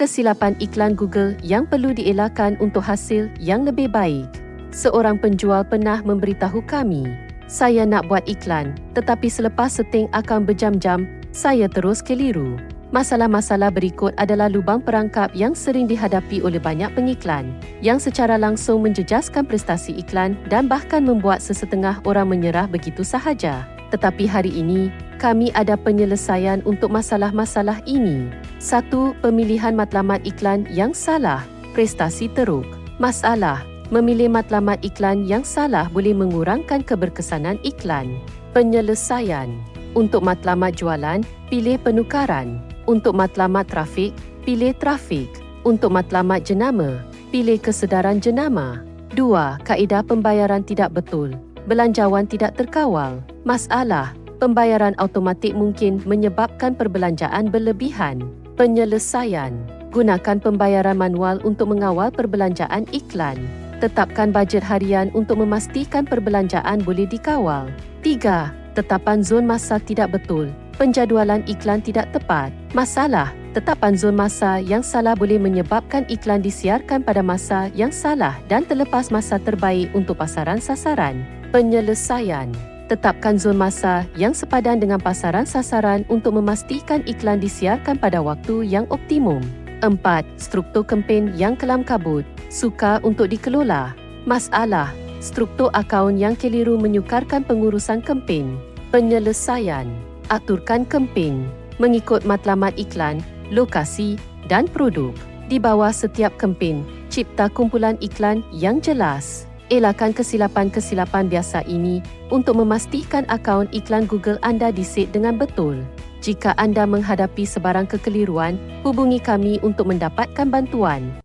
kesilapan iklan Google yang perlu dielakkan untuk hasil yang lebih baik. Seorang penjual pernah memberitahu kami, saya nak buat iklan, tetapi selepas setting akan berjam-jam, saya terus keliru. Masalah-masalah berikut adalah lubang perangkap yang sering dihadapi oleh banyak pengiklan yang secara langsung menjejaskan prestasi iklan dan bahkan membuat sesetengah orang menyerah begitu sahaja. Tetapi hari ini, kami ada penyelesaian untuk masalah-masalah ini. Satu, pemilihan matlamat iklan yang salah, prestasi teruk. Masalah, memilih matlamat iklan yang salah boleh mengurangkan keberkesanan iklan. Penyelesaian, untuk matlamat jualan, pilih penukaran. Untuk matlamat trafik, pilih trafik. Untuk matlamat jenama, pilih kesedaran jenama. Dua, kaedah pembayaran tidak betul. Belanjawan tidak terkawal. Masalah, pembayaran automatik mungkin menyebabkan perbelanjaan berlebihan. Penyelesaian, gunakan pembayaran manual untuk mengawal perbelanjaan iklan. Tetapkan bajet harian untuk memastikan perbelanjaan boleh dikawal. Tiga, tetapan zon masa tidak betul penjadualan iklan tidak tepat. Masalah, tetapan zon masa yang salah boleh menyebabkan iklan disiarkan pada masa yang salah dan terlepas masa terbaik untuk pasaran sasaran. Penyelesaian Tetapkan zon masa yang sepadan dengan pasaran sasaran untuk memastikan iklan disiarkan pada waktu yang optimum. Empat, Struktur kempen yang kelam kabut, sukar untuk dikelola. Masalah, struktur akaun yang keliru menyukarkan pengurusan kempen. Penyelesaian aturkan kemping mengikut matlamat iklan, lokasi dan produk. Di bawah setiap kemping, cipta kumpulan iklan yang jelas. Elakkan kesilapan-kesilapan biasa ini untuk memastikan akaun iklan Google anda diset dengan betul. Jika anda menghadapi sebarang kekeliruan, hubungi kami untuk mendapatkan bantuan.